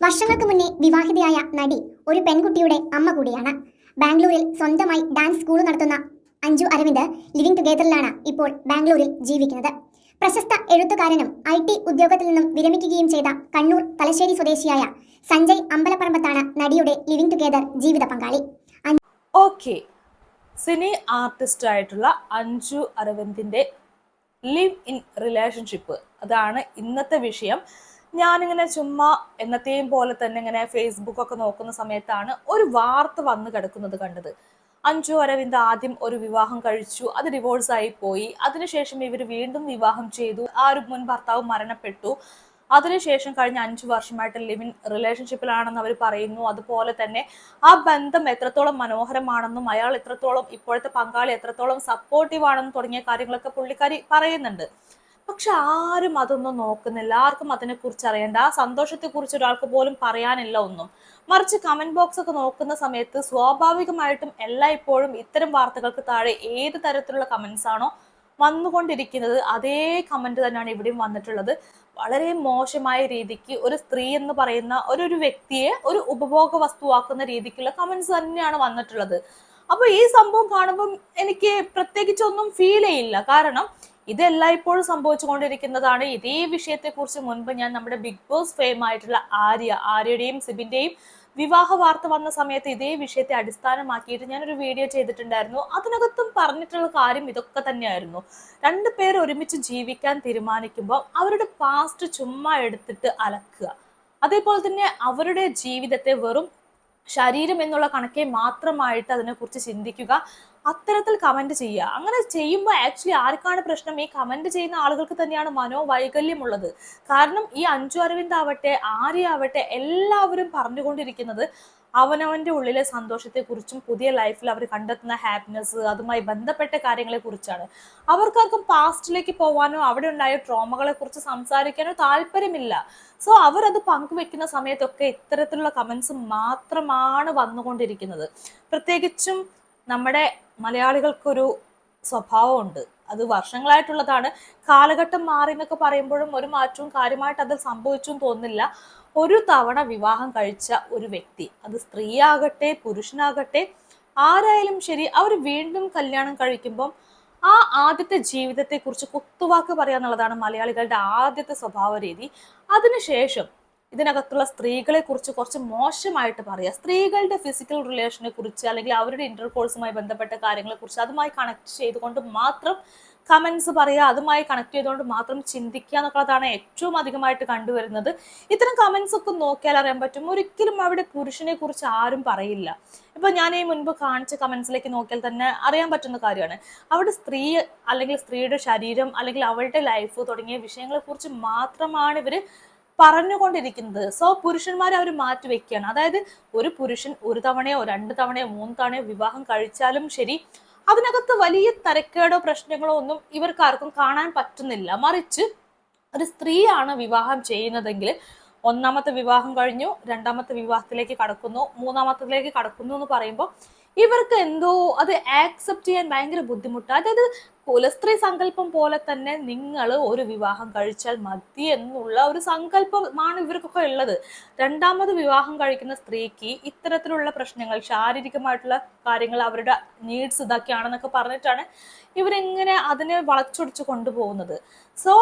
വർഷങ്ങൾക്ക് മുന്നേ വിവാഹിതയായ നടി ഒരു പെൺകുട്ടിയുടെ അമ്മ കൂടിയാണ്. ബാംഗ്ലൂരിൽ സ്വന്തമായി ഡാൻസ് സ്കൂൾ നടത്തുന്ന അഞ്ജു അരവിന്ദ് ലിവിംഗ് ടുഗേദറിലാണ് ഇപ്പോൾ ബാംഗ്ലൂരിൽ ജീവിക്കുന്നത്. പ്രശസ്ത എഴുത്തുകാരനും ഐ ടി ഉദ്യോഗത്തിൽ നിന്നും വിരമിക്കുകയും ചെയ്ത കണ്ണൂർ തലശ്ശേരി സ്വദേശിയായ സഞ്ജയ് അമ്പലപ്പറമ്പത്താണ് നടിയുടെ ലിവിംഗ് ടുഗേദർ ജീവിത പങ്കാളി. ഓക്കെ. സിനി ആർട്ടിസ്റ്റ് ആയിട്ടുള്ള അഞ്ജു അരവിന്ദിന്റെ ലിവ് ഇൻ റിലേഷൻഷിപ്പ് അതാണ് ഇന്നത്തെ വിഷയം. ഞാനിങ്ങനെ ചുമ്മാ എന്നത്തെയും പോലെ തന്നെ ഇങ്ങനെ ഫേസ്ബുക്ക് ഒക്കെ നോക്കുന്ന സമയത്താണ് ഒരു വാർത്ത വന്നു കിടക്കുന്നത് കണ്ടത്. അഞ്ജു അരവിന്ദ് ആദ്യം ഒരു വിവാഹം കഴിച്ചു അത് ഡിവോഴ്സ് ആയി പോയി. അതിനുശേഷം ഇവർ വീണ്ടും വിവാഹം ചെയ്തു. ആ ഒരു മുൻ ഭർത്താവ് മരണപ്പെട്ടു. അതിനുശേഷം കഴിഞ്ഞ അഞ്ചു വർഷമായിട്ട് ലിവിൻ റിലേഷൻഷിപ്പിലാണെന്ന് അവർ പറയുന്നു. അതുപോലെ തന്നെ ആ ബന്ധം എത്രത്തോളം മനോഹരമാണെന്നും അയാൾ എത്രത്തോളം ഇപ്പോഴത്തെ പങ്കാളി എത്രത്തോളം സപ്പോർട്ടീവ് ആണെന്നും തുടങ്ങിയ കാര്യങ്ങളൊക്കെ പുള്ളിക്കാരി പറയുന്നുണ്ട്. പക്ഷെ ആരും അതൊന്നും നോക്കുന്നില്ല. ആർക്കും അതിനെക്കുറിച്ച് അറിയണ്ട. ആ സന്തോഷത്തെക്കുറിച്ച് ഒരാൾക്ക് പോലും പറയാനില്ല ഒന്നും. മറിച്ച് കമന്റ് ബോക്സ് ഒക്കെ നോക്കുന്ന സമയത്ത് സ്വാഭാവികമായിട്ടും എല്ലായ്പ്പോഴും ഇത്തരം വാർത്തകൾക്ക് താഴെ ഏത് തരത്തിലുള്ള കമന്റ്സ് ആണോ വന്നുകൊണ്ടിരിക്കുന്നത് അതേ കമന്റ് തന്നെയാണ് ഇവിടെയും വന്നിട്ടുള്ളത്. വളരെ മോശമായ രീതിക്ക് ഒരു സ്ത്രീ എന്ന് പറയുന്ന ഒരു ഒരു വ്യക്തിയെ ഒരു ഉപഭോഗ വസ്തുവാക്കുന്ന രീതിക്കുള്ള കമന്റ്സ് തന്നെയാണ് വന്നിട്ടുള്ളത്. അപ്പൊ ഈ സംഭവം കാണുമ്പം എനിക്ക് പ്രത്യേകിച്ചൊന്നും ഫീൽ ചെയ്യില്ല. കാരണം ഇത് എല്ലായ്പ്പോഴും സംഭവിച്ചുകൊണ്ടിരിക്കുന്നതാണ്. ഇതേ വിഷയത്തെക്കുറിച്ച് മുൻപ് ഞാൻ നമ്മുടെ ബിഗ് ബോസ് ഫെയിം ആയിട്ടുള്ള ആര്യ ആര്യയുടെയും സിബിന്റെയും വിവാഹ വാർത്ത വന്ന സമയത്ത് ഇതേ വിഷയത്തെ അടിസ്ഥാനമാക്കിയിട്ട് ഞാനൊരു വീഡിയോ ചെയ്തിട്ടുണ്ടായിരുന്നു. അതിനകത്തും പറഞ്ഞിട്ടുള്ള കാര്യം ഇതൊക്കെ തന്നെയായിരുന്നു. രണ്ടു പേർ ഒരുമിച്ച് ജീവിക്കാൻ തീരുമാനിക്കുമ്പോൾ അവരുടെ പാസ്റ്റ് ചുമ്മാ എടുത്തിട്ട് അലക്കുക. അതേപോലെ തന്നെ അവരുടെ ജീവിതത്തെ വെറും ശരീരം എന്നുള്ള കണക്കെ മാത്രമായിട്ട് അതിനെക്കുറിച്ച് ചിന്തിക്കുക. അത്തരത്തിൽ കമന്റ് ചെയ്യുക. അങ്ങനെ ചെയ്യുമ്പോൾ ആക്ച്വലി ആർക്കാണ് പ്രശ്നം? ഈ കമന്റ് ചെയ്യുന്ന ആളുകൾക്ക് തന്നെയാണ് മനോവൈകല്യമുള്ളത്. കാരണം ഈ അഞ്ചു അരവിന്ദ് ആവട്ടെ ആര്യ ആവട്ടെ എല്ലാവരും പറഞ്ഞുകൊണ്ടിരിക്കുന്നത് അവനവന്റെ ഉള്ളിലെ സന്തോഷത്തെക്കുറിച്ചും പുതിയ ലൈഫിൽ അവർ കണ്ടെത്തുന്ന ഹാപ്പിനെസ് അതുമായി ബന്ധപ്പെട്ട കാര്യങ്ങളെക്കുറിച്ചാണ്. അവർക്കാർക്കും പാസ്റ്റിലേക്ക് പോകാനോ അവിടെ ഉണ്ടായ ട്രോമകളെക്കുറിച്ച് സംസാരിക്കാനോ താല്പര്യമില്ല. സോ അവരത് പങ്കുവെക്കുന്ന സമയത്തൊക്കെ ഇത്തരത്തിലുള്ള കമൻസ് മാത്രമാണ് വന്നുകൊണ്ടിരിക്കുന്നത്. പ്രത്യേകിച്ചും നമ്മുടെ മലയാളികൾക്കൊരു സ്വഭാവമുണ്ട്. അത് വർഷങ്ങളായിട്ടുള്ളതാണ്. കാലഘട്ടം മാറി എന്നൊക്കെ പറയുമ്പോഴും ഒരു മാറ്റവും കാര്യമായിട്ട് അത് സംഭവിച്ചും തോന്നുന്നില്ല. ഒരു തവണ വിവാഹം കഴിച്ച ഒരു വ്യക്തി അത് സ്ത്രീയാകട്ടെ പുരുഷനാകട്ടെ ആരായാലും ശരി അവർ വീണ്ടും കല്യാണം കഴിക്കുമ്പം ആ ആദ്യത്തെ ജീവിതത്തെക്കുറിച്ച് കുത്തുവാക്ക് പറയാന്നുള്ളതാണ് മലയാളികളുടെ ആദ്യത്തെ സ്വഭാവ രീതി. അതിനുശേഷം ഇതിനകത്തുള്ള സ്ത്രീകളെ കുറിച്ച് കുറച്ച് മോശമായിട്ട് പറയാം. സ്ത്രീകളുടെ ഫിസിക്കൽ റിലേഷനെ കുറിച്ച് അല്ലെങ്കിൽ അവരുടെ ഇന്റർകോഴ്സുമായി ബന്ധപ്പെട്ട കാര്യങ്ങളെ കുറിച്ച് അതുമായി കണക്ട് ചെയ്തുകൊണ്ട് മാത്രം കമൻസ് പറയുക അതുമായി കണക്ട് ചെയ്തുകൊണ്ട് മാത്രം ചിന്തിക്കുക എന്നുള്ളതാണ് ഏറ്റവും അധികമായിട്ട് കണ്ടുവരുന്നത്. ഇത്തരം കമൻസ് ഒക്കെ നോക്കിയാൽ അറിയാൻ പറ്റും. ഒരിക്കലും അവിടെ പുരുഷനെ കുറിച്ച് ആരും പറയില്ല. ഇപ്പൊ ഞാൻ ഈ മുൻപ് കാണിച്ച കമൻസിലേക്ക് നോക്കിയാൽ തന്നെ അറിയാൻ പറ്റുന്ന കാര്യമാണ്. അവിടെ സ്ത്രീ അല്ലെങ്കിൽ സ്ത്രീയുടെ ശരീരം അല്ലെങ്കിൽ അവളുടെ ലൈഫ് തുടങ്ങിയ വിഷയങ്ങളെ കുറിച്ച് മാത്രമാണ് ഇവർ പറഞ്ഞുകൊണ്ടിരിക്കുന്നത്. സോ പുരുഷന്മാരെ അവർ മാറ്റി വെക്കുകയാണ് അതായത് ഒരു പുരുഷൻ ഒരു തവണയോ രണ്ട് തവണയോ മൂന്ന് തവണയോ വിവാഹം കഴിച്ചാലും ശരി അതിനകത്ത് വലിയ തരക്കേടോ പ്രശ്നങ്ങളോ ഒന്നും ഇവർക്കാർക്കും കാണാൻ പറ്റുന്നില്ല. മറിച്ച് ഒരു സ്ത്രീയാണ് വിവാഹം ചെയ്യുന്നതെങ്കിൽ ഒന്നാമത്തെ വിവാഹം കഴിഞ്ഞു രണ്ടാമത്തെ വിവാഹത്തിലേക്ക് കടക്കുന്നു മൂന്നാമത്തിലേക്ക് കടക്കുന്നു എന്ന് പറയുമ്പോൾ ഇവർക്ക് എന്തോ അത് ആക്സെപ്റ്റ് ചെയ്യാൻ ഭയങ്കര ബുദ്ധിമുട്ടാണ് അതായത് കുലസ്ത്രീ സങ്കല്പം പോലെ തന്നെ നിങ്ങൾ ഒരു വിവാഹം കഴിച്ചാൽ മതി എന്നുള്ള ഒരു സങ്കല്പമാണ് ഇവർക്കൊക്കെ ഉള്ളത്. രണ്ടാമത് വിവാഹം കഴിക്കുന്ന സ്ത്രീക്ക് ഇത്തരത്തിലുള്ള പ്രശ്നങ്ങൾ ശാരീരികമായിട്ടുള്ള കാര്യങ്ങൾ അവരുടെ നീഡ്സ് ഇതൊക്കെയാണെന്നൊക്കെ പറഞ്ഞിട്ടാണ് ഇവരെങ്ങനെ അതിനെ വളച്ചൊടിച്ച് കൊണ്ടുപോകുന്നത്. സോ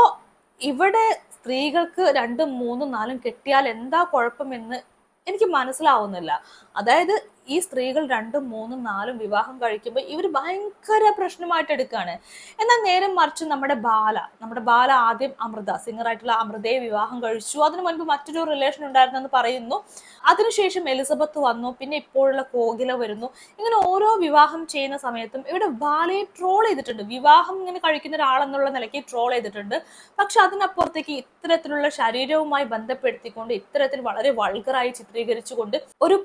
ഇവിടെ സ്ത്രീകൾക്ക് രണ്ടും മൂന്നും നാലും കിട്ടിയാൽ എന്താ കുഴപ്പമെന്ന് എനിക്ക് മനസ്സിലാവുന്നില്ല. അതായത് ഈ സ്ത്രീകൾ രണ്ടും മൂന്നും നാലും വിവാഹം കഴിക്കുമ്പോൾ ഇവർ ഭയങ്കര പ്രശ്നമായിട്ട് എടുക്കുകയാണ് എന്നാൽ നേരം മറിച്ച് നമ്മുടെ ബാല നമ്മുടെ ബാല ആദ്യം അമൃത സിംഗറായിട്ടുള്ള അമൃതയെ വിവാഹം കഴിച്ചു. അതിനു മുൻപ് മറ്റൊരു റിലേഷൻ ഉണ്ടായിരുന്നെന്ന് പറയുന്നു. അതിനുശേഷം എലിസബത്ത് വന്നു. പിന്നെ ഇപ്പോഴുള്ള കോകില വരുന്നു. ഇങ്ങനെ ഓരോ വിവാഹം ചെയ്യുന്ന സമയത്തും ഇവിടെ ബാലയെ ട്രോൾ ചെയ്തിട്ടുണ്ട്. വിവാഹം ഇങ്ങനെ കഴിക്കുന്ന ഒരാളെന്നുള്ള നിലയ്ക്ക് ട്രോൾ ചെയ്തിട്ടുണ്ട്. പക്ഷെ അതിനപ്പുറത്തേക്ക് ഇത്തരത്തിലുള്ള ശരീരവുമായി ബന്ധപ്പെടുത്തിക്കൊണ്ട് ഇത്തരത്തിൽ വളരെ വൾഗറായി ചിത്രീകരിച്ചുകൊണ്ട് ഒരു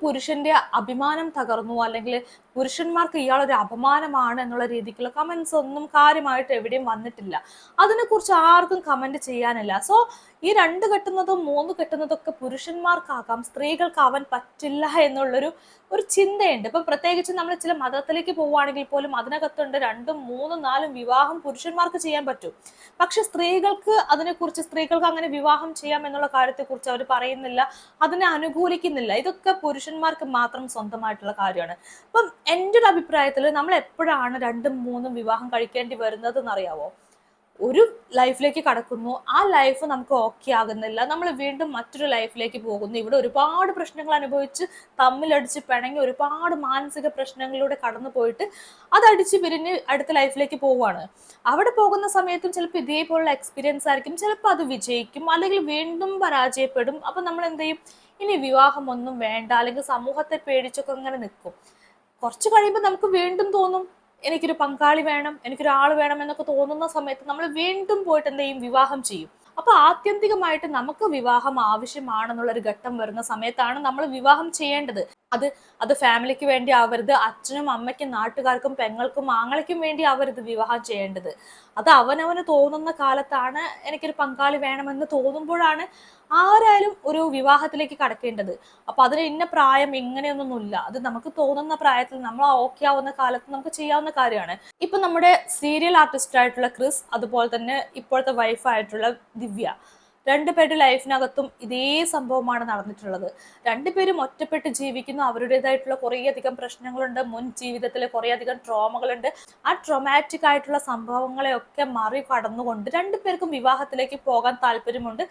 പുരുഷന്റെ അഭിമാനം തകർന്നു അല്ലെങ്കിൽ പുരുഷന്മാർക്ക് ഇയാളൊരു അപമാനമാണ് എന്നുള്ള രീതിക്കുള്ള കമന്റ്സ് ഒന്നും കാര്യമായിട്ട് എവിടെയും വന്നിട്ടില്ല. അതിനെക്കുറിച്ച് ആർക്കും കമന്റ് ചെയ്യാനില്ല. സോ ഈ രണ്ട് കെട്ടുന്നതും മൂന്ന് കെട്ടുന്നതും ഒക്കെ പുരുഷന്മാർക്കാകാം സ്ത്രീകൾക്കാവാൻ പറ്റില്ല എന്നുള്ളൊരു ഒരു ചിന്തയുണ്ട്. ഇപ്പം പ്രത്യേകിച്ച് നമ്മൾ ചില മതത്തിലേക്ക് പോവുകയാണെങ്കിൽ പോലും അതിനകത്തുണ്ട് രണ്ടും മൂന്നും നാലും വിവാഹം പുരുഷന്മാർക്ക് ചെയ്യാൻ പറ്റും. പക്ഷെ സ്ത്രീകൾക്ക് അതിനെക്കുറിച്ച് സ്ത്രീകൾക്ക് അങ്ങനെ വിവാഹം ചെയ്യാം എന്നുള്ള കാര്യത്തെക്കുറിച്ച് അവർ പറയുന്നില്ല അതിനെ അനുകൂലിക്കുന്നില്ല. ഇതൊക്കെ പുരുഷന്മാർക്ക് മാത്രം സ്വന്തമായിട്ടുള്ള കാര്യമാണ്. അപ്പം എന്റെ ഒരു അഭിപ്രായത്തിൽ നമ്മൾ എപ്പോഴാണ് രണ്ടും മൂന്നും വിവാഹം കഴിക്കേണ്ടി വരുന്നത് എന്നറിയാവോ ഒരു ലൈഫിലേക്ക് കടക്കുന്നു. ആ ലൈഫ് നമുക്ക് ഓക്കെ ആകുന്നില്ല. നമ്മൾ വീണ്ടും മറ്റൊരു ലൈഫിലേക്ക് പോകുന്നു. ഇവിടെ ഒരുപാട് പ്രശ്നങ്ങൾ അനുഭവിച്ച് തമ്മിലടിച്ച് പിണങ്ങി ഒരുപാട് മാനസിക പ്രശ്നങ്ങളിലൂടെ കടന്നു പോയിട്ട് അതടിച്ച് പിരിഞ്ഞ് അടുത്ത ലൈഫിലേക്ക് പോവുകയാണ്. അവിടെ പോകുന്ന സമയത്തും ചിലപ്പോൾ ഇതേപോലുള്ള എക്സ്പീരിയൻസ് ആയിരിക്കും. ചിലപ്പോൾ അത് വിജയിക്കും. അല്ലെങ്കിൽ വീണ്ടും പരാജയപ്പെടും. അപ്പൊ നമ്മൾ എന്ത് ചെയ്യും? ഇനി വിവാഹമൊന്നും വേണ്ട. അല്ലെങ്കിൽ സമൂഹത്തെ പേടിച്ചൊക്കെ ഇങ്ങനെ നിൽക്കും. കുറച്ച് കഴിയുമ്പോൾ നമുക്ക് വീണ്ടും തോന്നും എനിക്കൊരു പങ്കാളി വേണം എനിക്കൊരാൾ വേണം എന്നൊക്കെ തോന്നുന്ന സമയത്ത് നമ്മൾ വീണ്ടും പോയിട്ട് എന്ത് ചെയ്യും? വിവാഹം ചെയ്യും. അപ്പൊ ആത്യന്തികമായിട്ട് നമുക്ക് വിവാഹം ആവശ്യമാണെന്നുള്ള ഒരു ഘട്ടം വരുന്ന സമയത്താണ് നമ്മൾ വിവാഹം ചെയ്യേണ്ടത്. അത് അത് ഫാമിലിക്ക് വേണ്ടി ആവരുത് അച്ഛനും അമ്മയ്ക്കും നാട്ടുകാർക്കും പെങ്ങൾക്കും ആങ്ങളയ്ക്കും വേണ്ടി ആവരുത് വിവാഹം ചെയ്യേണ്ടത്. അത് അവനവന് തോന്നുന്ന കാലത്താണ് എനിക്കൊരു പങ്കാളി വേണമെന്ന് തോന്നുമ്പോഴാണ് ആരായാലും ഒരു വിവാഹത്തിലേക്ക് കടക്കേണ്ടത്. അപ്പൊ അതിന് ഇന്ന പ്രായം ഇങ്ങനെയൊന്നുമില്ല അത് നമുക്ക് തോന്നുന്ന പ്രായത്തിൽ നമ്മൾ ഓക്കെ ആവുന്ന കാലത്ത് നമുക്ക് ചെയ്യാവുന്ന കാര്യമാണ്. ഇപ്പൊ നമ്മുടെ സീരിയൽ ആർട്ടിസ്റ്റ് ആയിട്ടുള്ള ക്രിസ് അതുപോലെ തന്നെ ഇപ്പോഴത്തെ വൈഫായിട്ടുള്ള ദിവ്യ രണ്ടുപേരുടെ ലൈഫിനകത്തും ഇതേ സംഭവമാണ് നടന്നിട്ടുള്ളത്. രണ്ടുപേരും ഒറ്റപ്പെട്ട് ജീവിക്കുന്നു. അവരുടേതായിട്ടുള്ള കുറേയധികം പ്രശ്നങ്ങളുണ്ട്. മുൻ ജീവിതത്തിലെ കുറേയധികം ട്രോമകളുണ്ട്. ആ ട്രോമാറ്റിക് ആയിട്ടുള്ള സംഭവങ്ങളെയൊക്കെ മറികടന്നുകൊണ്ട് രണ്ടുപേർക്കും വിവാഹത്തിലേക്ക് പോകാൻ താല്പര്യമുണ്ട്.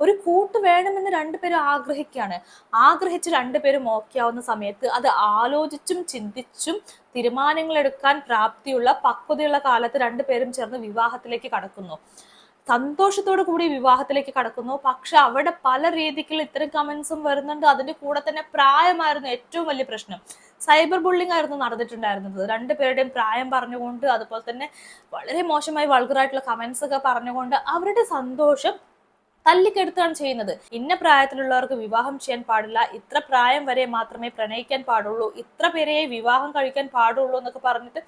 ഒരു കൂട്ട് വേണമെന്ന് രണ്ടുപേരും ആഗ്രഹിക്കുകയാണ്. ആഗ്രഹിച്ച് രണ്ടുപേരും ഓക്കെ ആവുന്ന സമയത്ത് അത് ആലോചിച്ചും ചിന്തിച്ചും തീരുമാനങ്ങൾ എടുക്കാൻ പ്രാപ്തിയുള്ള പക്വതയുള്ള കാലത്ത് രണ്ടുപേരും ചേർന്ന് വിവാഹത്തിലേക്ക് കടക്കുന്നു. സന്തോഷത്തോടു കൂടി വിവാഹത്തിലേക്ക് കടക്കുന്നു. പക്ഷെ അവിടെ പല രീതിക്കുള്ള ഇത്തരം കമന്റ്സും വരുന്നുണ്ട്. അതിന്റെ കൂടെ തന്നെ പ്രായമായിരുന്നു ഏറ്റവും വലിയ പ്രശ്നം. സൈബർ ബുള്ളിംഗ് ആയിരുന്നു നടന്നിട്ടുണ്ടായിരുന്നത്. രണ്ടുപേരുടെയും പ്രായം പറഞ്ഞുകൊണ്ട് അതുപോലെ തന്നെ വളരെ മോശമായി വൾഗറായിട്ടുള്ള കമന്റ്സ് ഒക്കെ പറഞ്ഞുകൊണ്ട് അവരുടെ സന്തോഷം തല്ലിക്കെടുത്താണ് ചെയ്യുന്നത്. ഇന്ന പ്രായത്തിലുള്ളവർക്ക് വിവാഹം ചെയ്യാൻ പാടില്ല. ഇത്ര പ്രായം വരെ മാത്രമേ പ്രണയിക്കാൻ പാടുള്ളൂ. ഇത്ര പേരെ വിവാഹം കഴിക്കാൻ പാടുള്ളൂ എന്നൊക്കെ പറഞ്ഞിട്ട്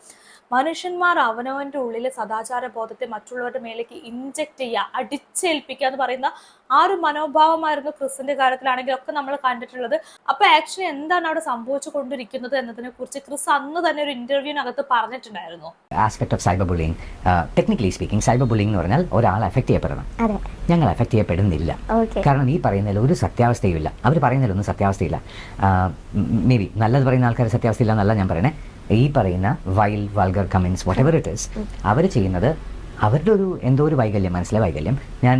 മനുഷ്യന്മാർ അവനവന്റെ ഉള്ളിലെ സദാചാര ബോധത്തെ മറ്റുള്ളവരുടെ മേലേക്ക് ഇഞ്ചക്ട് ചെയ്യുക അടിച്ചേൽപ്പിക്കുക എന്ന് പറയുന്ന ആ ഒരു മനോഭാവമായിരുന്നു ക്രിസിന്റെ കാര്യത്തിലാണെങ്കിൽ ഒക്കെ നമ്മൾ കണ്ടിട്ടുള്ളത്. അപ്പൊ ആക്ച്വലി എന്താണ് അവിടെ സംഭവിച്ചു കൊണ്ടിരിക്കുന്നത് എന്നതിനെ കുറിച്ച് ക്രിസ് അന്ന് തന്നെ ഒരു ഇന്റർവ്യൂവിനകത്ത് പറഞ്ഞിട്ടുണ്ടായിരുന്നു. Aspect of cyber bullying technically speaking cyber bullying എന്ന് പറഞ്ഞാൽ ഒരാൾ എഫക്ട് ചെയ്യപ്പെടണം. അതെ. ഞങ്ങൾ എഫക്ട് ചെയ്യപ്പെടുന്നില്ല ഓക്കെ കാരണം ഈ പറയുന്നതിൽ ഒരു സത്യാവസ്ഥയുമില്ല. അവർ പറയുന്നതിലൊന്നും സത്യാവസ്ഥയില്ല. മേ ബി നല്ലത് പറയുന്ന ആൾക്കാർ സത്യാവസ്ഥയില്ല എന്നല്ല ഞാൻ പറയണേ. ഈ പറയുന്ന vile vulgar comments whatever it is അവർ ചെയ്യുന്നത് അവരുടെ ഒരു എന്തോ ഒരു വൈകല്യം മനസ്സിലെ വൈകല്യം. ഞാൻ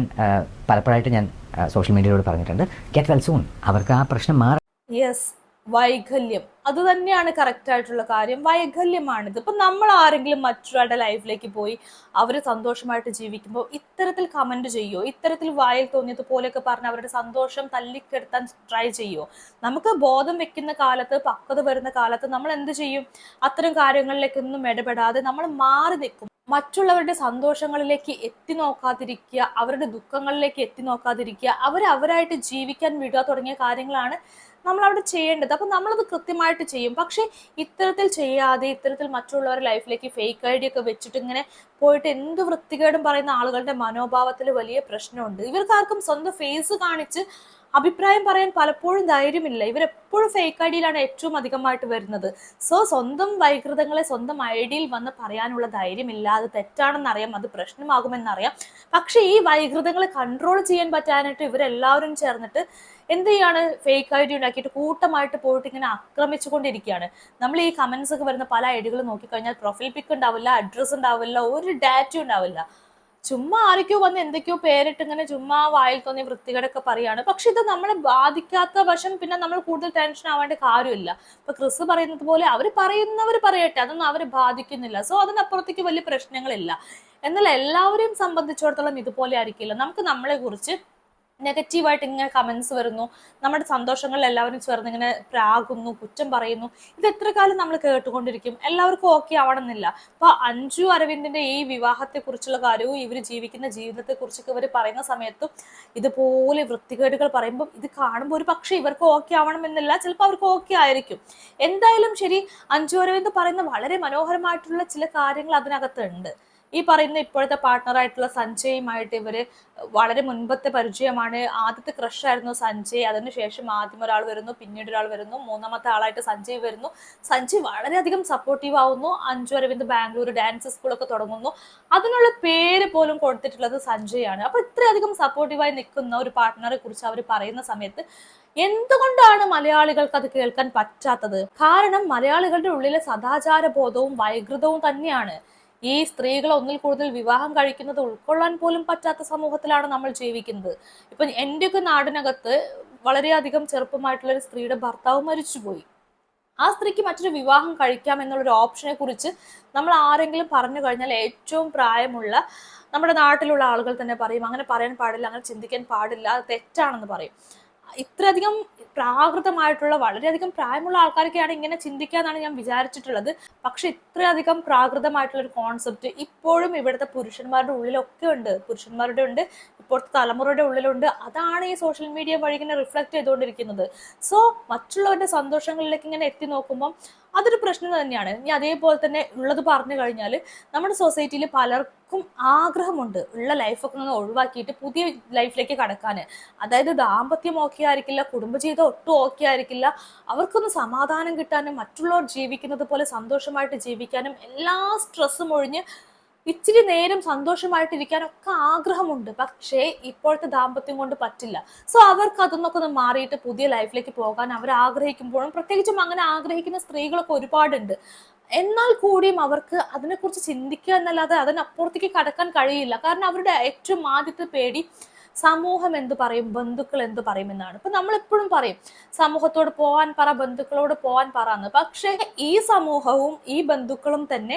പലപ്പോഴായിട്ട് ഞാൻ സോഷ്യൽ മീഡിയയിലൂടെ പറഞ്ഞിട്ടുണ്ട് ഗെറ്റ് വെൽ സൂൺ അവർക്ക് ആ പ്രശ്നം മാറി യെസ് വൈകല്യം. അത് തന്നെയാണ് കറക്റ്റ് ആയിട്ടുള്ള കാര്യം. വൈകല്യമാണിത്. ഇപ്പൊ നമ്മൾ ആരെങ്കിലും മറ്റൊരാളുടെ ലൈഫിലേക്ക് പോയി അവർ സന്തോഷമായിട്ട് ജീവിക്കുമ്പോൾ ഇത്തരത്തിൽ കമന്റ് ചെയ്യോ? ഇത്തരത്തിൽ വായിൽ തോന്നിയത് പോലെയൊക്കെ പറഞ്ഞ് അവരുടെ സന്തോഷം തല്ലിക്കെടുത്താൻ ട്രൈ ചെയ്യോ? നമുക്ക് ബോധം വെക്കുന്ന കാലത്ത് പക്വത വരുന്ന കാലത്ത് നമ്മൾ എന്ത് ചെയ്യും? അത്തരം കാര്യങ്ങളിലേക്കൊന്നും ഇടപെടാതെ നമ്മൾ മാറി നിൽക്കും. മറ്റുള്ളവരുടെ സന്തോഷങ്ങളിലേക്ക് എത്തി നോക്കാതിരിക്കുക അവരുടെ ദുഃഖങ്ങളിലേക്ക് എത്തി നോക്കാതിരിക്കുക അവർ അവരായിട്ട് ജീവിക്കാൻ വിടുക തുടങ്ങിയ കാര്യങ്ങളാണ് നമ്മൾ അവിടെ ചെയ്യേണ്ടത്. അപ്പം നമ്മളത് കൃത്യമായിട്ട് ചെയ്യും. പക്ഷേ ഇത്തരത്തിൽ ചെയ്യാതെ ഇത്തരത്തിൽ മറ്റുള്ളവരുടെ ലൈഫിലേക്ക് ഫേക്ക് ഐ ഒക്കെ വെച്ചിട്ട് ഇങ്ങനെ പോയിട്ട് എന്ത് വൃത്തികേടും പറയുന്ന ആളുകളുടെ മനോഭാവത്തിൽ വലിയ പ്രശ്നമുണ്ട്. ഇവർക്കാർക്കും സ്വന്തം ഫേസ് കാണിച്ച് അഭിപ്രായം പറയാൻ പലപ്പോഴും ധൈര്യമില്ല. ഇവരെപ്പോഴും ഫേക്ക് ഐഡിയിലാണ് ഡിയിലാണ് ഏറ്റവും അധികമായിട്ട് വരുന്നത്. സോ സ്വന്തം വൈകൃതങ്ങളെ സ്വന്തം ഐഡിയിൽ ഡിയിൽ വന്ന് പറയാനുള്ള ധൈര്യമില്ല അത് തെറ്റാണെന്നറിയാം. അത് പ്രശ്നമാകുമെന്നറിയാം. പക്ഷെ ഈ വൈകൃതങ്ങളെ കൺട്രോൾ ചെയ്യാൻ പറ്റാനായിട്ട് ഇവരെല്ലാവരും ചേർന്നിട്ട് എന്ത് ചെയ്യാണ്? ഫേക്ക് ഐ ഡി ഉണ്ടാക്കിയിട്ട് കൂട്ടമായിട്ട് പോയിട്ട് ഇങ്ങനെ ആക്രമിച്ചുകൊണ്ടിരിക്കുകയാണ്. നമ്മൾ ഈ കമന്റ്സ് ഒക്കെ വരുന്ന പല ഐഡികൾ നോക്കിക്കഴിഞ്ഞാൽ പ്രൊഫൈൽ പിക്ക് ഉണ്ടാവില്ല അഡ്രസ്സ് ഉണ്ടാവില്ല ഒരു ഡാറ്റ ഉണ്ടാവില്ല. ചുമ്മാ ആരൊക്കെയോ വന്ന് എന്തൊക്കെയോ പേരിട്ട് ഇങ്ങനെ ചുമ്മാ വായിൽ തോന്നിയ വൃത്തികേടൊക്കെ പറയാണ്. പക്ഷെ ഇത് നമ്മളെ ബാധിക്കാത്ത വശം പിന്നെ നമ്മൾ കൂടുതൽ ടെൻഷൻ ആവേണ്ട കാര്യമില്ല. ഇപ്പൊ ക്രിസ് പറയുന്നത് പോലെ അവർ പറയുന്നവർ പറയട്ടെ അതൊന്നും അവരെ ബാധിക്കുന്നില്ല. സോ അതിനപ്പുറത്തേക്ക് വലിയ പ്രശ്നങ്ങളില്ല. എന്നാൽ എല്ലാവരെയും സംബന്ധിച്ചിടത്തോളം ഇതുപോലെ ആയിരിക്കില്ല. നമുക്ക് നമ്മളെ കുറിച്ച് നെഗറ്റീവായിട്ട് ഇങ്ങനെ കമൻസ് വരുന്നു. നമ്മുടെ സന്തോഷങ്ങളിൽ എല്ലാവരും ചേർന്ന് ഇങ്ങനെ പ്രാകുന്നു കുറ്റം പറയുന്നു. ഇത് എത്ര കാലം നമ്മൾ കേട്ടുകൊണ്ടിരിക്കും? എല്ലാവർക്കും ഓക്കെ ആവണമെന്നില്ല. അപ്പൊ അഞ്ജു അരവിന്ദിന്റെ ഈ വിവാഹത്തെ കുറിച്ചുള്ള കാര്യവും ഇവർ ജീവിക്കുന്ന ജീവിതത്തെ കുറിച്ചൊക്കെ ഇവർ പറയുന്ന സമയത്തും ഇതുപോലെ വൃത്തികേടുകൾ പറയുമ്പോൾ ഇത് കാണുമ്പോൾ ഒരു പക്ഷേ ഇവർക്ക് ഓക്കെ ആവണമെന്നില്ല. ചിലപ്പോൾ അവർക്ക് ഓക്കെ ആയിരിക്കും. എന്തായാലും ശരി അഞ്ജു അരവിന്ദ് പറയുന്ന വളരെ മനോഹരമായിട്ടുള്ള ചില കാര്യങ്ങൾ അതിനകത്തുണ്ട്. ഈ പറയുന്ന ഇപ്പോഴത്തെ പാർട്ട്ണറായിട്ടുള്ള സഞ്ജയുമായിട്ട് ഇവർ വളരെ മുൻപത്തെ പരിചയമാണ്. ആദ്യത്തെ ക്രഷ് ആയിരുന്നു സഞ്ജയ്. അതിനുശേഷം ആദ്യം ഒരാൾ വരുന്നു പിന്നീട് ഒരാൾ വരുന്നു മൂന്നാമത്തെ ആളായിട്ട് സഞ്ജയ് വരുന്നു. സഞ്ജയ് വളരെയധികം സപ്പോർട്ടീവ് ആവുന്നു. അഞ്ജു അരവിന്ദ് ബാംഗ്ലൂർ ഡാൻസ് സ്കൂളൊക്കെ തുടങ്ങുന്നു. അതിനുള്ള പേര് പോലും കൊടുത്തിട്ടുള്ളത് സഞ്ജയ് ആണ് അപ്പൊ ഇത്രയധികം സപ്പോർട്ടീവായി നിൽക്കുന്ന ഒരു പാർട്ട്ണറെ കുറിച്ച് അവർ പറയുന്ന സമയത്ത് എന്തുകൊണ്ടാണ് മലയാളികൾക്ക് അത് കേൾക്കാൻ പറ്റാത്തത്? കാരണം മലയാളികളുടെ ഉള്ളിലെ സദാചാര ബോധവും വൈകൃതവും തന്നെയാണ്. ഈ സ്ത്രീകൾ ഒന്നിൽ കൂടുതൽ വിവാഹം കഴിക്കുന്നത് ഉൾക്കൊള്ളാൻ പോലും പറ്റാത്ത സമൂഹത്തിലാണ് നമ്മൾ ജീവിക്കുന്നത്. ഇപ്പൊ എന്റെയൊക്കെ നാടിനകത്ത് വളരെയധികം ചെറുപ്പമായിട്ടുള്ള ഒരു സ്ത്രീയുടെ ഭർത്താവ് മരിച്ചുപോയി. ആ സ്ത്രീക്ക് മറ്റൊരു വിവാഹം കഴിക്കാം എന്നുള്ളൊരു ഓപ്ഷനെ കുറിച്ച് നമ്മൾ ആരെങ്കിലും പറഞ്ഞു കഴിഞ്ഞാൽ ഏറ്റവും പ്രായമുള്ള നമ്മുടെ നാട്ടിലുള്ള ആളുകൾ തന്നെ പറയും. അങ്ങനെ പറയാൻ പാടില്ല അങ്ങനെ ചിന്തിക്കാൻ പാടില്ല അത് തെറ്റാണെന്ന് പറയും. ഇത്രയധികം പ്രാകൃതമായിട്ടുള്ള വളരെയധികം പ്രായമുള്ള ആൾക്കാരൊക്കെയാണ് ഇങ്ങനെ ചിന്തിക്കാന്നാണ് ഞാൻ വിചാരിച്ചിട്ടുള്ളത്. പക്ഷെ ഇത്രയധികം പ്രാകൃതമായിട്ടുള്ള ഒരു കോൺസെപ്റ്റ് ഇപ്പോഴും ഇവിടുത്തെ പുരുഷന്മാരുടെ ഉള്ളിലൊക്കെ ഉണ്ട്. പുരുഷന്മാരുടെ ഉണ്ട് ഇപ്പോഴത്തെ തലമുറയുടെ ഉള്ളിലുണ്ട്. അതാണ് ഈ സോഷ്യൽ മീഡിയ വഴി ഇങ്ങനെ റിഫ്ലക്ട് ചെയ്തുകൊണ്ടിരിക്കുന്നത്. സോ മറ്റുള്ളവരുടെ സന്തോഷങ്ങളിലേക്ക് ഇങ്ങനെ എത്തി നോക്കുമ്പം അതൊരു പ്രശ്നം തന്നെയാണ്. ഇനി അതേപോലെ തന്നെ ഉള്ളത് പറഞ്ഞു കഴിഞ്ഞാൽ നമ്മുടെ സൊസൈറ്റിയിൽ പലർക്കും ആഗ്രഹമുണ്ട് ഉള്ള ലൈഫൊക്കെ ഒന്ന് ഒഴിവാക്കിയിട്ട് പുതിയ ലൈഫിലേക്ക് കടക്കാൻ അതായത് ദാമ്പത്യം ഓക്കെ ആയിരിക്കില്ല കുടുംബജീവിതം ഒട്ടും ഓക്കെ ആയിരിക്കില്ല. അവർക്കൊന്ന് സമാധാനം കിട്ടാനും മറ്റുള്ളവർ ജീവിക്കുന്നത് പോലെ സന്തോഷമായിട്ട് ജീവിക്കാനും എല്ലാ സ്ട്രെസ്സും ഒഴിഞ്ഞ് ഇച്ചിരി നേരം സന്തോഷമായിട്ടിരിക്കാനൊക്കെ ആഗ്രഹമുണ്ട്. പക്ഷേ ഇപ്പോഴത്തെ ദാമ്പത്യം കൊണ്ട് പറ്റില്ല. സോ അവർക്ക് അതൊന്നൊക്കെ ഒന്ന് മാറിയിട്ട് പുതിയ ലൈഫിലേക്ക് പോകാൻ അവർ ആഗ്രഹിക്കുമ്പോഴും പ്രത്യേകിച്ചും അങ്ങനെ ആഗ്രഹിക്കുന്ന സ്ത്രീകളൊക്കെ ഒരുപാടുണ്ട്. എന്നാൽ കൂടിയും അവർക്ക് അതിനെക്കുറിച്ച് ചിന്തിക്കുക എന്നല്ലാതെ അതിനപ്പുറത്തേക്ക് കടക്കാൻ കഴിയില്ല. കാരണം അവരുടെ ഏറ്റവും ആദ്യത്തെ പേടി സമൂഹം എന്ത് പറയും ബന്ധുക്കൾ എന്ത് പറയും എന്നാണ്. ഇപ്പൊ നമ്മൾ എപ്പോഴും പറയും സമൂഹത്തോട് പോവാൻ പറ ബന്ധുക്കളോട് പോവാൻ പറ എന്ന്. പക്ഷേ ഈ സമൂഹവും ഈ ബന്ധുക്കളും തന്നെ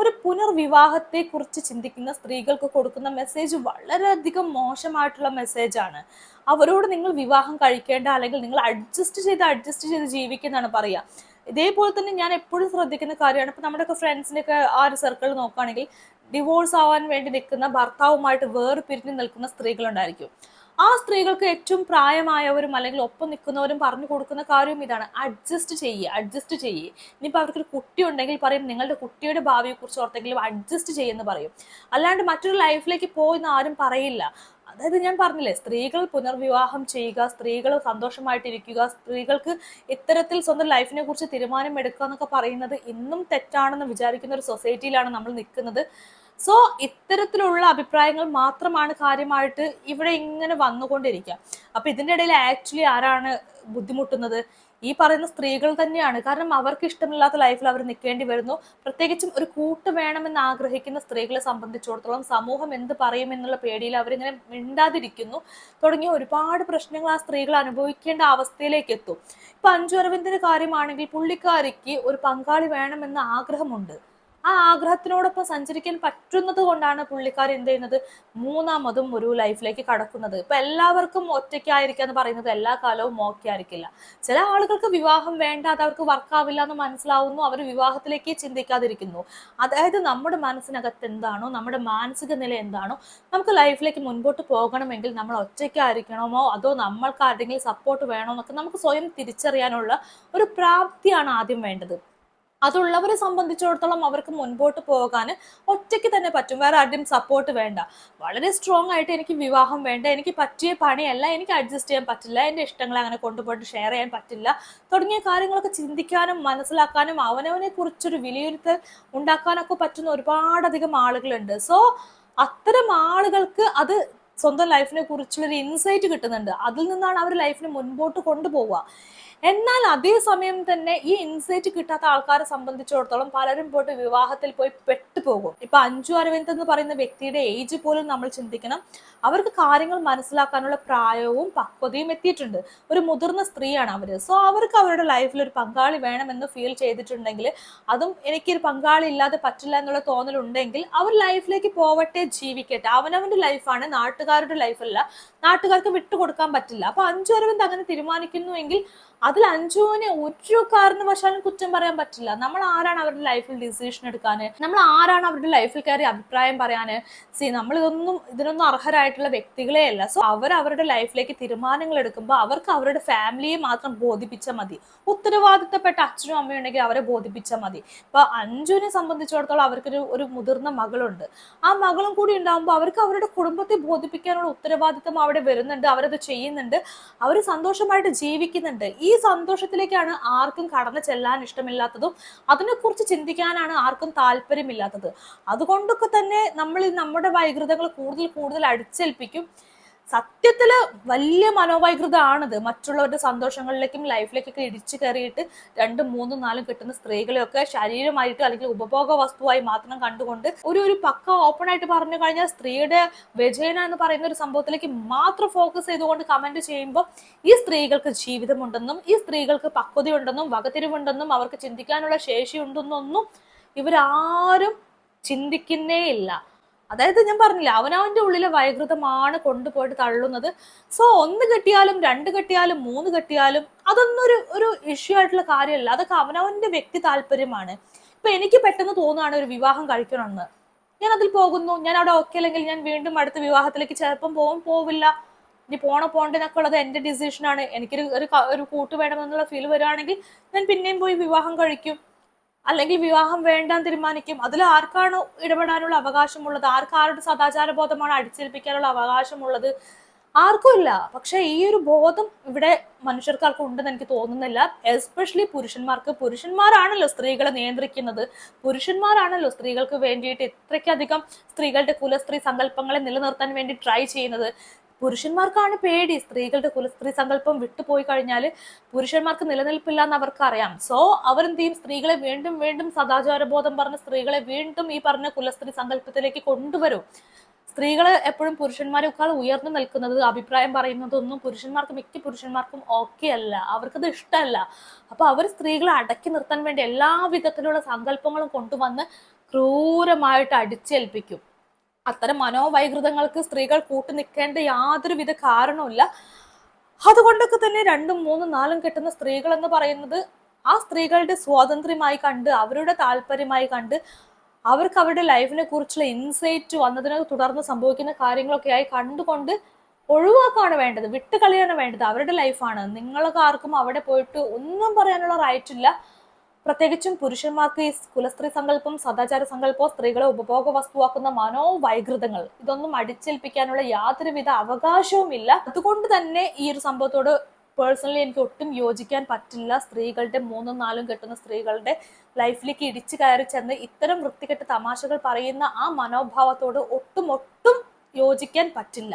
ഒരു പുനർവിവാഹത്തെ കുറിച്ച് ചിന്തിക്കുന്ന സ്ത്രീകൾക്ക് കൊടുക്കുന്ന മെസ്സേജ് വളരെയധികം മോശമായിട്ടുള്ള മെസ്സേജാണ് അവരോട് നിങ്ങൾ വിവാഹം കഴിക്കേണ്ട അല്ലെങ്കിൽ നിങ്ങൾ അഡ്ജസ്റ്റ് ചെയ്ത് അഡ്ജസ്റ്റ് ചെയ്ത് ജീവിക്കുന്നതാണ് പറയുക. ഇതേപോലെ തന്നെ ഞാൻ എപ്പോഴും ശ്രദ്ധിക്കുന്ന കാര്യമാണ്. ഇപ്പൊ നമ്മുടെയൊക്കെ ഫ്രണ്ട്സിനൊക്കെ ആ ഒരു സർക്കിൾ നോക്കുകയാണെങ്കിൽ ഡിവോഴ്സ് ആവാൻ വേണ്ടി നിൽക്കുന്ന ഭർത്താവുമായിട്ട് വേറെ പിരിഞ്ഞു നിൽക്കുന്ന സ്ത്രീകളുണ്ടായിരിക്കും. ആ സ്ത്രീകൾക്ക് ഏറ്റവും പ്രായമായവരും അല്ലെങ്കിൽ ഒപ്പം നിൽക്കുന്നവരും പറഞ്ഞു കൊടുക്കുന്ന കാര്യവും ഇതാണ്. അഡ്ജസ്റ്റ് ചെയ്യുക അഡ്ജസ്റ്റ് ചെയ്യുക ഇനിയിപ്പോൾ അവർക്കൊരു കുട്ടി ഉണ്ടെങ്കിൽ പറയും നിങ്ങളുടെ കുട്ടിയുടെ ഭാവിയെ കുറിച്ച് ഓർത്തെങ്കിലും അഡ്ജസ്റ്റ് ചെയ്യുമെന്ന് പറയും. അല്ലാണ്ട് മറ്റൊരു ലൈഫിലേക്ക് പോയെന്ന് ആരും പറയില്ല. അതായത് ഞാൻ പറഞ്ഞില്ലേ സ്ത്രീകൾ പുനർവിവാഹം ചെയ്യുക സ്ത്രീകൾ സന്തോഷമായിട്ടിരിക്കുക സ്ത്രീകൾക്ക് ഇത്തരത്തിൽ സ്വന്തം ലൈഫിനെ കുറിച്ച് തീരുമാനം എടുക്കുക എന്നൊക്കെ പറയുന്നത് ഇന്നും തെറ്റാണെന്ന് വിചാരിക്കുന്ന ഒരു സൊസൈറ്റിയിലാണ് നമ്മൾ നിൽക്കുന്നത്. സോ ഇത്തരത്തിലുള്ള അഭിപ്രായങ്ങൾ മാത്രമാണ് കാര്യമായിട്ട് ഇവിടെ ഇങ്ങനെ വന്നുകൊണ്ടിരിക്കുക. അപ്പൊ ഇതിന്റെ ഇടയിൽ ആക്ച്വലി ആരാണ് ബുദ്ധിമുട്ടുന്നത്? ഈ പറയുന്ന സ്ത്രീകൾ തന്നെയാണ്. കാരണം അവർക്ക് ഇഷ്ടമില്ലാത്ത ലൈഫിൽ അവർ നിൽക്കേണ്ടി വരുന്നു. പ്രത്യേകിച്ചും ഒരു കൂട്ട് വേണമെന്ന് ആഗ്രഹിക്കുന്ന സ്ത്രീകളെ സംബന്ധിച്ചിടത്തോളം സമൂഹം എന്ത് പറയും എന്നുള്ള പേടിയിൽ അവരിങ്ങനെ മിണ്ടാതിരിക്കുന്നു. തുടങ്ങിയ ഒരുപാട് പ്രശ്നങ്ങൾ ആ സ്ത്രീകൾ അനുഭവിക്കേണ്ട അവസ്ഥയിലേക്ക് എത്തും. ഇപ്പൊ അഞ്ചു അരവിന്ദിന്റെ കാര്യമാണെങ്കിൽ പുള്ളിക്കാരിക്ക് ഒരു പങ്കാളി വേണമെന്ന് ആഗ്രഹമുണ്ട്. ആ ആഗ്രഹത്തിനോടൊപ്പം സഞ്ചരിക്കാൻ പറ്റുന്നത് കൊണ്ടാണ് പുള്ളിക്കാർ എന്ത് ചെയ്യുന്നത്? മൂന്നാമതും ഒരു ലൈഫിലേക്ക് കടക്കുന്നത്. ഇപ്പൊ എല്ലാവർക്കും ഒറ്റയ്ക്കായിരിക്കുക എന്ന് പറയുന്നത് എല്ലാ കാലവും ഓക്കെ ആയിരിക്കില്ല ചില ആളുകൾക്ക് വിവാഹം വേണ്ട അത് അവർക്ക് വർക്കാവില്ല എന്ന് മനസ്സിലാവുന്നു. അവർ വിവാഹത്തിലേക്ക് ചിന്തിക്കാതിരിക്കുന്നു. അതായത് നമ്മുടെ മനസ്സിനകത്ത് എന്താണോ നമ്മുടെ മാനസിക നില എന്താണോ നമുക്ക് ലൈഫിലേക്ക് മുൻപോട്ട് പോകണമെങ്കിൽ നമ്മൾ ഒറ്റയ്ക്കായിരിക്കണമോ അതോ നമ്മൾക്ക് ആരുടെങ്കിലും സപ്പോർട്ട് വേണോ എന്നൊക്കെ നമുക്ക് സ്വയം തിരിച്ചറിയാനുള്ള ഒരു പ്രാപ്തിയാണ് ആദ്യം വേണ്ടത്. അതുള്ളവരെ സംബന്ധിച്ചിടത്തോളം അവർക്ക് മുൻപോട്ട് പോകാൻ ഒറ്റയ്ക്ക് തന്നെ പറ്റും. വേറെ ആരുടെയും സപ്പോർട്ട് വേണ്ട. വളരെ സ്ട്രോങ് ആയിട്ട് എനിക്ക് വിവാഹം വേണ്ട. എനിക്ക് പറ്റിയ പണിയല്ല. എനിക്ക് അഡ്ജസ്റ്റ് ചെയ്യാൻ പറ്റില്ല. എന്റെ ഇഷ്ടങ്ങളെ അങ്ങനെ കൊണ്ടുപോയിട്ട് ഷെയർ ചെയ്യാൻ പറ്റില്ല. തുടങ്ങിയ കാര്യങ്ങളൊക്കെ ചിന്തിക്കാനും മനസ്സിലാക്കാനും അവനവനെ കുറിച്ചൊരു വിലയിരുത്തൽ ഉണ്ടാക്കാനൊക്കെ പറ്റുന്ന ഒരുപാടധികം ആളുകളുണ്ട്. സോ അത്തരം ആളുകൾക്ക് അത് സ്വന്തം ലൈഫിനെ കുറിച്ചുള്ളൊരു ഇൻസൈറ്റ് കിട്ടുന്നുണ്ട്. അതിൽ നിന്നാണ് അവർ ലൈഫിനെ മുൻപോട്ട് കൊണ്ടുപോവുക. എന്നാൽ അതേസമയം തന്നെ ഈ ഇൻസൈറ്റ് കിട്ടാത്ത ആൾക്കാരെ സംബന്ധിച്ചിടത്തോളം പലരും പോയിട്ട് വിവാഹത്തിൽ പോയി പെട്ടുപോകും. ഇപ്പൊ അഞ്ചു അരവിന്ദ് എന്ന് പറയുന്ന വ്യക്തിയുടെ ഏജ് പോലും നമ്മൾ ചിന്തിക്കണം. അവർക്ക് കാര്യങ്ങൾ മനസ്സിലാക്കാനുള്ള പ്രായവും പക്വതയും എത്തിയിട്ടുണ്ട്. ഒരു മുതിർന്ന സ്ത്രീയാണ് അവർ. സോ അവർക്ക് അവരുടെ ലൈഫിൽ ഒരു പങ്കാളി വേണമെന്ന് ഫീൽ ചെയ്തിട്ടുണ്ടെങ്കിൽ അതും എനിക്കൊരു പങ്കാളി ഇല്ലാതെ പറ്റില്ല എന്നുള്ള തോന്നലുണ്ടെങ്കിൽ അവർ ലൈഫിലേക്ക് പോവട്ടെ ജീവിക്കട്ടെ. അവനവന്റെ ലൈഫാണ് നാട്ടുകാരുടെ ലൈഫല്ല നാട്ടുകാർക്ക് വിട്ടുകൊടുക്കാൻ പറ്റില്ല. അപ്പൊ അഞ്ചു അരവിന്ദ് അങ്ങനെ തീരുമാനിക്കുന്നുവെങ്കിൽ അതിൽ അഞ്ജുവിനെ ഒരു കാരണവശാലും കുറ്റം പറയാൻ പറ്റില്ല. നമ്മൾ ആരാണ് അവരുടെ ലൈഫിൽ ഡിസിഷൻ എടുക്കാന്? നമ്മൾ ആരാണ് അവരുടെ ലൈഫിൽ കയറി അഭിപ്രായം പറയാന്? സി നമ്മൾ ഇതൊന്നും ഇതിനൊന്നും അർഹരായിട്ടുള്ള വ്യക്തികളെ അല്ല. സോ അവർ അവരുടെ ലൈഫിലേക്ക് തീരുമാനങ്ങൾ എടുക്കുമ്പോൾ അവർക്ക് അവരുടെ ഫാമിലിയെ മാത്രം ബോധിപ്പിച്ചാൽ മതി. ഉത്തരവാദിത്തപ്പെട്ട അച്ഛനും അമ്മയും ഉണ്ടെങ്കിൽ അവരെ ബോധിപ്പിച്ചാൽ മതി. ഇപ്പൊ അഞ്ജുവിനെ സംബന്ധിച്ചിടത്തോളം അവർക്കൊരു ഒരു മുതിർന്ന മകളുണ്ട്. ആ മകളും കൂടി ഉണ്ടാകുമ്പോൾ അവർക്ക് അവരുടെ കുടുംബത്തെ ബോധിപ്പിക്കാനുള്ള ഉത്തരവാദിത്തം അവിടെ വരുന്നുണ്ട്. അവരത് ചെയ്യുന്നുണ്ട്. അവർ സന്തോഷമായിട്ട് ജീവിക്കുന്നുണ്ട്. ഈ സന്തോഷത്തിലേക്കാണ് ആർക്കും കടന്നു ചെല്ലാൻ ഇഷ്ടമില്ലാത്തതും അതിനെക്കുറിച്ച് ചിന്തിക്കാനാണ് ആർക്കും താല്പര്യമില്ലാത്തത്. അതുകൊണ്ടൊക്കെ തന്നെ നമ്മൾ നമ്മുടെ വൈകൃതങ്ങൾ കൂടുതൽ കൂടുതൽ അടിച്ചേൽപ്പിക്കും. സത്യത്തിൽ വലിയ മനോവൈകൃതമാണിത്. മറ്റുള്ളവരുടെ സന്തോഷങ്ങളിലേക്കും ലൈഫിലേക്കൊക്കെ ഇടിച്ചു കയറിയിട്ട് രണ്ടും മൂന്നും നാലും കിട്ടുന്ന സ്ത്രീകളെയൊക്കെ ശരീരമായിട്ട് അല്ലെങ്കിൽ ഉപഭോഗ വസ്തുവായി മാത്രം കണ്ടുകൊണ്ട് ഒരു ഒരു പക്ക ഓപ്പൺ ആയിട്ട് പറഞ്ഞു കഴിഞ്ഞാൽ സ്ത്രീയുടെ വ്യജയന എന്ന് പറയുന്ന ഒരു സംഭവത്തിലേക്ക് മാത്രം ഫോക്കസ് ചെയ്തുകൊണ്ട് കമന്റ് ചെയ്യുമ്പോൾ ഈ സ്ത്രീകൾക്ക് ജീവിതമുണ്ടെന്നും ഈ സ്ത്രീകൾക്ക് പക്വതയുണ്ടെന്നും വകതിരിവുണ്ടെന്നും അവർക്ക് ചിന്തിക്കാനുള്ള ശേഷിയുണ്ടെന്നൊന്നും ഇവരാരും ചിന്തിക്കുന്നേ ഇല്ല അതായത് ഞാൻ പറഞ്ഞില്ല അവനവന്റെ ഉള്ളിലെ വൈകൃതമാണ് കൊണ്ടുപോയിട്ട് തള്ളുന്നത്. സോ ഒന്ന് കെട്ടിയാലും രണ്ട് കെട്ടിയാലും മൂന്ന് കെട്ടിയാലും അതൊന്നും ഒരു ഒരു ഇഷ്യൂ ആയിട്ടുള്ള കാര്യമല്ല. അതൊക്കെ അവനവന്റെ വ്യക്തി താല്പര്യമാണ്. ഇപ്പൊ എനിക്ക് പെട്ടെന്ന് തോന്നുകയാണ് ഒരു വിവാഹം കഴിക്കണമെന്ന്. ഞാൻ അതിൽ പോകുന്നു ഞാൻ അവിടെ ഓക്കെ അല്ലെങ്കിൽ ഞാൻ വീണ്ടും അടുത്ത വിവാഹത്തിലേക്ക് ചിലപ്പം പോകും പോവില്ല. ഇനി പോണ പോണ്ടെന്നൊക്കെ ഉള്ളത് എന്റെ ഡിസിഷനാണ് എനിക്കൊരു ഒരു ഒരു കൂട്ട് വേണമെന്നുള്ള ഫീൽ വരുവാണെങ്കിൽ ഞാൻ പിന്നെയും പോയി വിവാഹം കഴിക്കും. അല്ലെങ്കിൽ വിവാഹം വേണ്ടാന്ന് തീരുമാനിക്കും. അതിൽ ആർക്കാണ് ഇടപെടാനുള്ള അവകാശമുള്ളത്? ആർക്കാരുടെ സദാചാര ബോധമാണ് അടിച്ചേൽപ്പിക്കാനുള്ള അവകാശമുള്ളത്? ആർക്കും ഇല്ല. പക്ഷെ ഈ ഒരു ബോധം ഇവിടെ മനുഷ്യർക്കാർക്കും ഉണ്ടെന്ന് എനിക്ക് തോന്നുന്നില്ല. എസ്പെഷ്യലി പുരുഷന്മാർക്ക്. പുരുഷന്മാരാണല്ലോ സ്ത്രീകളെ നിയന്ത്രിക്കുന്നത്. പുരുഷന്മാരാണല്ലോ സ്ത്രീകൾക്ക് വേണ്ടിയിട്ട് ഇത്രയ്ക്കധികം സ്ത്രീകളുടെ കുലസ്ത്രീ സങ്കല്പങ്ങളെ നിലനിർത്താൻ വേണ്ടി ട്രൈ ചെയ്യുന്നത്. പുരുഷന്മാർക്കാണ് പേടി. സ്ത്രീകളുടെ കുലസ്ത്രീ സങ്കല്പം വിട്ടുപോയി കഴിഞ്ഞാൽ പുരുഷന്മാർക്ക് നിലനിൽപ്പില്ല എന്ന് അവർക്ക് അറിയാം. സോ അവരെന്ത് ചെയ്യും സ്ത്രീകളെ വീണ്ടും വീണ്ടും സദാചാര ബോധം പറഞ്ഞ സ്ത്രീകളെ വീണ്ടും ഈ പറഞ്ഞ കുലസ്ത്രീ സങ്കല്പത്തിലേക്ക് കൊണ്ടുവരും. സ്ത്രീകൾ എപ്പോഴും പുരുഷന്മാരെക്കാൾ ഉയർന്നു നിൽക്കുന്നത് അഭിപ്രായം പറയുന്നതൊന്നും പുരുഷന്മാർക്ക് മിക്ക പുരുഷന്മാർക്കും ഓക്കെ അല്ല. അവർക്കത് ഇഷ്ടമല്ല. അപ്പൊ അവർ സ്ത്രീകളെ അടക്കി നിർത്താൻ വേണ്ടി എല്ലാ വിധത്തിലുള്ള സങ്കല്പങ്ങളും കൊണ്ടുവന്ന് ക്രൂരമായിട്ട് അടിച്ചേൽപ്പിക്കും. അത്തരം മനോവൈകൃതങ്ങൾക്ക് സ്ത്രീകൾ കൂട്ടു നിൽക്കേണ്ട യാതൊരുവിധ കാരണവുമില്ല. അതുകൊണ്ടൊക്കെ തന്നെ രണ്ടും മൂന്നും നാലും കെട്ടുന്ന സ്ത്രീകൾ എന്ന് പറയുന്നത് ആ സ്ത്രീകളുടെ സ്വാതന്ത്ര്യമായി കണ്ട് അവരുടെ താല്പര്യമായി കണ്ട് അവർക്ക് അവരുടെ ലൈഫിനെ കുറിച്ചുള്ള ഇൻസൈറ്റ് വന്നതിനെ തുടർന്ന് സംഭവിക്കുന്ന കാര്യങ്ങളൊക്കെ ആയി കണ്ടുകൊണ്ട് ഒഴിവാക്കാണ് വേണ്ടത് വിട്ടുകളിയാണ് വേണ്ടത്. അവരുടെ ലൈഫാണ്. നിങ്ങൾക്ക് ആർക്കും അവിടെ പോയിട്ട് ഒന്നും പറയാനുള്ള റൈറ്റ് ഇല്ല. പ്രത്യേകിച്ചും പുരുഷന്മാർക്ക് ഈ കുലസ്ത്രീ സങ്കല്പം സദാചാര സങ്കല്പം സ്ത്രീകളെ ഉപഭോഗ വസ്തുവാക്കുന്ന മനോവൈകൃതങ്ങൾ ഇതൊന്നും അടിച്ചേൽപ്പിക്കാനുള്ള യാതൊരുവിധ അവകാശവും ഇല്ല അതുകൊണ്ട് തന്നെ ഈ ഒരു സംഭവത്തോട് പേഴ്സണലി എനിക്ക് ഒട്ടും യോജിക്കാൻ പറ്റില്ല. സ്ത്രീകളുടെ മൂന്നും നാലും കെട്ടുന്ന സ്ത്രീകളുടെ ലൈഫിലേക്ക് ഇടിച്ചു കയറി ചെന്ന് ഇത്തരം വൃത്തികെട്ട തമാശകൾ പറയുന്ന ആ മനോഭാവത്തോട് ഒട്ടും ഒട്ടും യോജിക്കാൻ പറ്റില്ല.